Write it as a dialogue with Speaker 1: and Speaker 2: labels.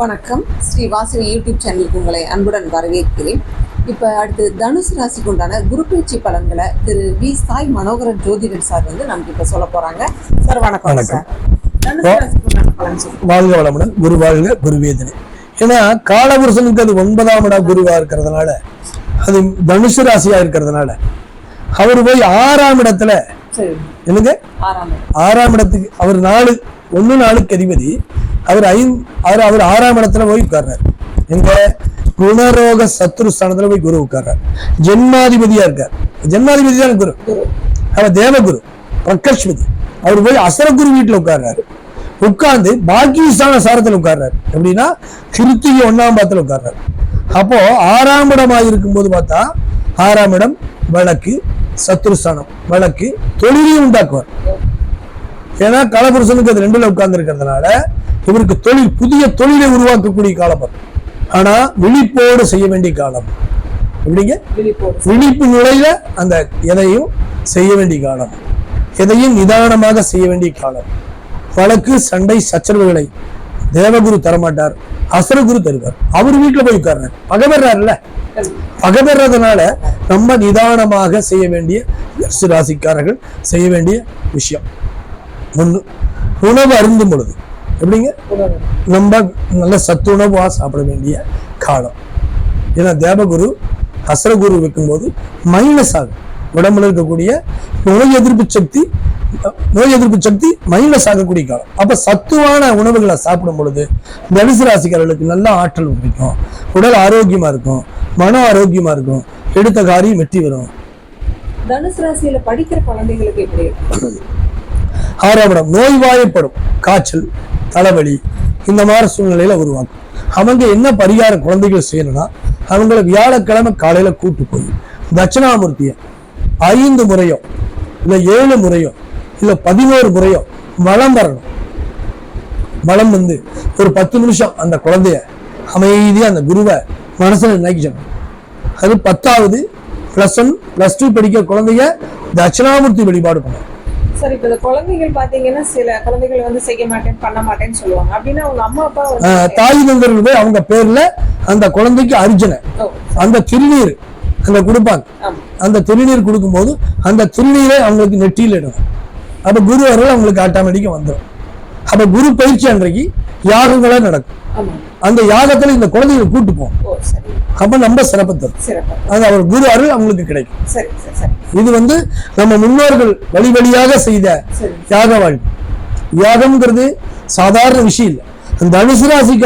Speaker 1: வணக்கம். ஸ்ரீ வாசவி யூடியூப் சேனலுக்கு உங்களை அன்புடன் வரவேற்கிறேன். இப்போ அடுத்து தனுசு ராசிக்கு உண்டான குரு பேச்சு பலன்களை திரு வி சாய் மனோகரன் ஜோதிடர் சார் வந்து நமக்கு இப்போ சொல்ல போறாங்க. சார் வணக்கம்
Speaker 2: வணக்கம்.
Speaker 1: சார்
Speaker 2: வாழ்க வளமுடன் குரு வாழ்க குரு வேதனை. ஏன்னா காலபுருஷனுக்கு அது ஒன்பதாம் இடம் குருவா இருக்கிறதுனால அது தனுசு ராசியா இருக்கிறதுனால அவர் போய் ஆறாம் இடத்துல என்னங்க?
Speaker 1: ஆறாம்
Speaker 2: இடத்துக்கு அவர் நாலு ஒண்ணு நாளுக்கு அதிபதி. அவர் ஐந்து அவர் அவர் ஆறாம் இடத்துல போய் உட்கார்றார். எங்க குணரோக சத்ரு ஸ்தானத்துல போய் குரு உட்கார்றார். ஜென்மாதிபதியா இருக்கார். ஜென்மாதிபதி தான் குரு. அவர் தேவகுரு. பிரகஷ்பதி அவர் போய் அசரகுரு வீட்டுல உட்கார்றாரு. உட்கார்ந்து பாக்கியஸ்தான சாரத்துல உட்கார்றாரு. எப்படின்னா கிருத்திகை ஒண்ணாம் பாத்துல உட்கார்றாரு. அப்போ ஆறாம் இடமா இருக்கும்போது பார்த்தா ஆறாம் இடம் வழக்கு சத்ருஸ்தானம் வழக்கு தொழிலையும் உண்டாக்குவார். ஏன்னா கலபுருஷனுக்கு அது ரெண்டுல உட்கார்ந்து இருக்கிறதுனால இவருக்கு தொழில் புதிய தொழிலை உருவாக்கக்கூடிய காலம் அது. ஆனா விழிப்போடு செய்ய வேண்டிய காலம். எப்படிங்க? விழிப்பு நிலையில அந்த எதையும் செய்ய வேண்டிய காலம். எதையும் நிதானமாக செய்ய வேண்டிய காலம். வழக்கு சண்டை சச்சரவுகளை தேவகுரு தரமாட்டார். அசுரகுரு தருவார். அவர் வீட்டுல போய் உட்கார்றாரு. பகவர்றாருல்ல பகவர்றதுனால நம்ம நிதானமாக செய்ய வேண்டிய ராசிக்காரர்கள் செய்ய வேண்டிய விஷயம். ஒண்ணு உணவு அருந்தும் பொழுது. எப்படிங்க. ரொம்ப நல்ல சத்துணவா சாப்பிட வேண்டிய காலம். ஏன்னா தேவகுரு அசரகுரு வைக்கும்போது மைனஸ் ஆகும் உடம்புல இருக்கக்கூடிய நோய் எதிர்ப்பு சக்தி நோய் எதிர்ப்பு சக்தி மைனஸ் ஆகக்கூடிய காலம். அப்ப சத்துவான உணவுகளை சாப்பிடும் பொழுது தனுசு ராசிக்காரர்களுக்கு நல்ல ஆற்றல் கிடைக்கும் உடல் ஆரோக்கியமா இருக்கும் மன ஆரோக்கியமா இருக்கும் எடுத்த காரியம் வெற்றி வரும்
Speaker 1: தனுசு ராசியில படிக்கிற குழந்தைகளுக்கு எப்படி?
Speaker 2: ஆறாம் இடம் நோய்வாயப்படும். காய்ச்சல் தலைவலி இந்த மாதிரி சூழ்நிலையில உருவாக்கும் அவங்க என்ன பரிகார குழந்தைகள் செய்யணும்னா அவங்கள வியாழக்கிழமை காலையில கூட்டு போய் தட்சிணாமூர்த்திய ஐந்து முறையோ இல்ல ஏழு முறையோ இல்ல பதினோரு முறையோ வளம் வரணும். வளம் வந்து ஒரு பத்து நிமிஷம் அந்த குழந்தைய அமைதியா அந்த குருவை மனசுல நினைக்கணும் அது பத்தாவது ப்ளஸ் ஒன் ப்ளஸ் டூ படிக்கிற குழந்தைய தட்சிணாமூர்த்தி வழிபாடு பண்ணணும்.
Speaker 1: சார் இப்ப இந்த குழந்தைகள் பாத்தீங்கன்னா சில குழந்தைகள் வந்து செய்ய மாட்டேன் பண்ண மாட்டேன்னு சொல்லுவாங்க. அப்படின்னா அவங்க அம்மா அப்பா
Speaker 2: தாய் தந்தர்கள் போய் அவங்க பேர்ல அந்த குழந்தைக்கு அர்ஜுனை அந்த திருநீர் அங்க கொடுப்பாங்க அந்த திருநீர் கொடுக்கும்போது அந்த திருநீரை அவங்களுக்கு நெற்றியில் இடணும். அப்ப குரு அருள் அவங்களுக்கு ஆட்டோமேட்டிக்கா வந்துடும் அப்ப குரு பயிற்சி அன்றைக்கு யாகங்களா நடக்கும். அந்த யாகத்துல இந்த குழந்தைகளை கூட்டு போகும்
Speaker 1: ஓ சரி.
Speaker 2: அப்ப நம்ம சிறப்பு தரும். அது அவர் குரு அருள் அவங்களுக்கு கிடைக்கும்.
Speaker 1: சரி சரி சரி.
Speaker 2: இது வந்து நம்ம முன்னோர்கள் வழி வழியாக செய்த யாக வாழ்க்கை யாகம்ங்கிறது சாதாரண விஷயம் இல்லை. அந்த தனுசு ராசிக்காரர்